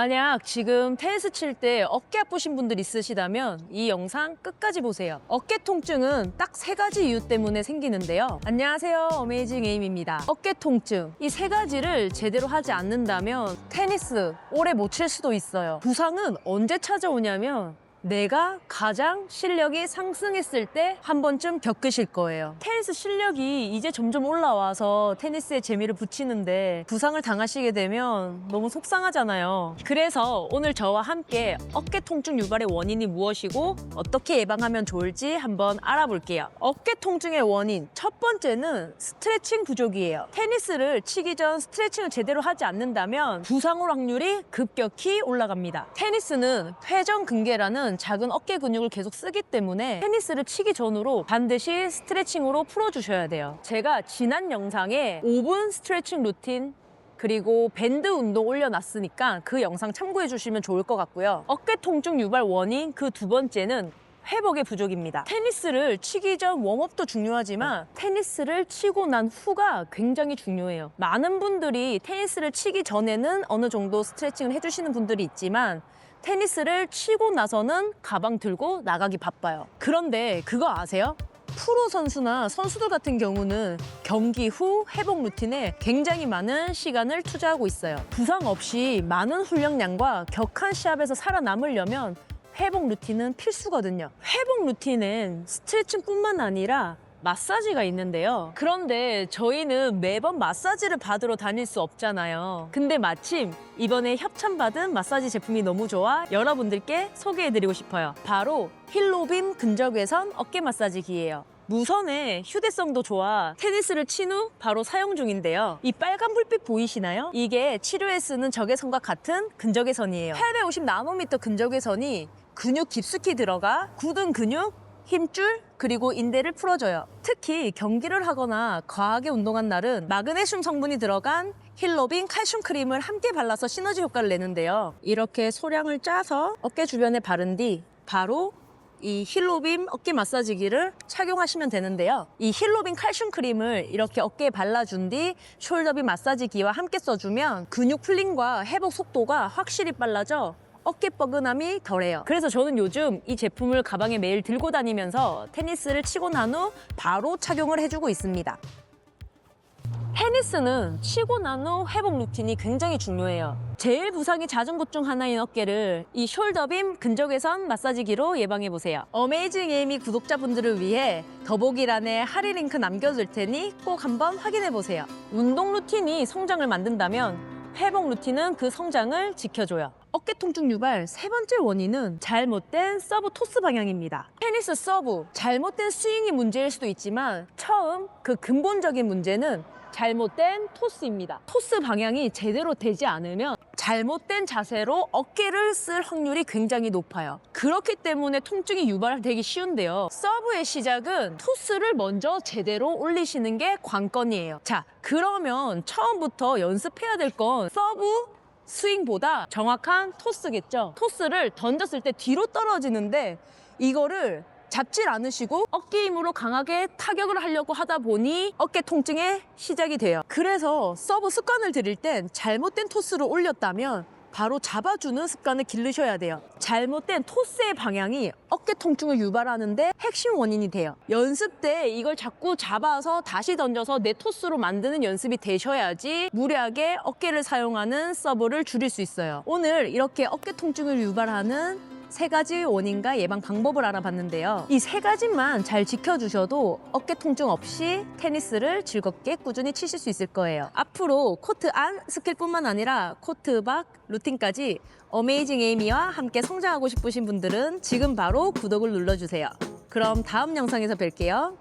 만약 지금 테니스 칠 때 어깨 아프신 분들 있으시다면 이 영상 끝까지 보세요. 어깨 통증은 딱 세 가지 이유 때문에 생기는데요. 안녕하세요. 어메이징 에임입니다. 어깨 통증. 이 세 가지를 제대로 하지 않는다면 테니스 오래 못 칠 수도 있어요. 부상은 언제 찾아오냐면 내가 가장 실력이 상승했을 때 한 번쯤 겪으실 거예요. 테니스 실력이 이제 점점 올라와서 테니스에 재미를 붙이는데 부상을 당하시게 되면 너무 속상하잖아요. 그래서 오늘 저와 함께 어깨 통증 유발의 원인이 무엇이고 어떻게 예방하면 좋을지 한번 알아볼게요. 어깨 통증의 원인 첫 번째는 스트레칭 부족이에요. 테니스를 치기 전 스트레칭을 제대로 하지 않는다면 부상 올 확률이 급격히 올라갑니다. 테니스는 회전근개라는 작은 어깨 근육을 계속 쓰기 때문에 테니스를 치기 전으로 반드시 스트레칭으로 풀어주셔야 돼요. 제가 지난 영상에 5분 스트레칭 루틴 그리고 밴드 운동 올려놨으니까 그 영상 참고해 주시면 좋을 것 같고요. 어깨 통증 유발 원인 그 두 번째는 회복의 부족입니다. 테니스를 치기 전 웜업도 중요하지만 테니스를 치고 난 후가 굉장히 중요해요. 많은 분들이 테니스를 치기 전에는 어느 정도 스트레칭을 해주시는 분들이 있지만 테니스를 치고 나서는 가방 들고 나가기 바빠요. 그런데 그거 아세요? 프로 선수나 선수들 같은 경우는 경기 후 회복 루틴에 굉장히 많은 시간을 투자하고 있어요. 부상 없이 많은 훈련량과 격한 시합에서 살아남으려면 회복 루틴은 필수거든요. 회복 루틴엔 스트레칭뿐만 아니라 마사지가 있는데요. 그런데 저희는 매번 마사지를 받으러 다닐 수 없잖아요. 근데 마침 이번에 협찬받은 마사지 제품이 너무 좋아 여러분들께 소개해드리고 싶어요. 바로 힐로빔 근적외선 어깨 마사지기예요. 무선의 휴대성도 좋아 테니스를 친 후 바로 사용 중인데요. 이 빨간 불빛 보이시나요? 이게 치료에 쓰는 적외선과 같은 근적외선이에요. 850 나노미터 근적외선이 근육 깊숙이 들어가 굳은 근육, 힘줄, 그리고 인대를 풀어줘요. 특히 경기를 하거나 과하게 운동한 날은 마그네슘 성분이 들어간 힐로빈 칼슘 크림을 함께 발라서 시너지 효과를 내는데요. 이렇게 소량을 짜서 어깨 주변에 바른 뒤 바로 이 힐로빔 어깨 마사지기를 착용하시면 되는데요. 이 힐로빔 칼슘 크림을 이렇게 어깨에 발라준 뒤 숄더빔 마사지기와 함께 써주면 근육 풀림과 회복 속도가 확실히 빨라져 어깨 뻐근함이 덜해요. 그래서 저는 요즘 이 제품을 가방에 매일 들고 다니면서 테니스를 치고 난 후 바로 착용을 해주고 있습니다. 테니스는 치고 난 후 회복 루틴이 굉장히 중요해요. 제일 부상이 잦은 곳 중 하나인 어깨를 이 숄더빔 근적외선 마사지기로 예방해 보세요. 어메이징 에이미 구독자분들을 위해 더보기란에 할인 링크 남겨둘 테니 꼭 한번 확인해 보세요. 운동 루틴이 성장을 만든다면 회복 루틴은 그 성장을 지켜줘요. 어깨 통증 유발 세 번째 원인은 잘못된 서브 토스 방향입니다. 테니스 서브 잘못된 스윙이 문제일 수도 있지만 처음 그 근본적인 문제는 잘못된 토스입니다. 토스 방향이 제대로 되지 않으면 잘못된 자세로 어깨를 쓸 확률이 굉장히 높아요. 그렇기 때문에 통증이 유발되기 쉬운데요. 서브의 시작은 토스를 먼저 제대로 올리시는 게 관건이에요. 자, 그러면 처음부터 연습해야 될 건 서브 스윙보다 정확한 토스겠죠. 토스를 던졌을 때 뒤로 떨어지는데 이거를 잡질 않으시고 어깨 힘으로 강하게 타격을 하려고 하다 보니 어깨 통증의 시작이 돼요. 그래서 서브 습관을 들일 땐 잘못된 토스를 올렸다면 바로 잡아주는 습관을 기르셔야 돼요. 잘못된 토스의 방향이 어깨 통증을 유발하는데 핵심 원인이 돼요. 연습 때 이걸 자꾸 잡아서 다시 던져서 내 토스로 만드는 연습이 되셔야지 무리하게 어깨를 사용하는 서브를 줄일 수 있어요. 오늘 이렇게 어깨 통증을 유발하는 세 가지 원인과 예방 방법을 알아봤는데요. 이 세 가지만 잘 지켜주셔도 어깨 통증 없이 테니스를 즐겁게 꾸준히 치실 수 있을 거예요. 앞으로 코트 안 스킬뿐만 아니라 코트 밖 루틴까지 어메이징 에이미와 함께 성장하고 싶으신 분들은 지금 바로 구독을 눌러주세요. 그럼 다음 영상에서 뵐게요.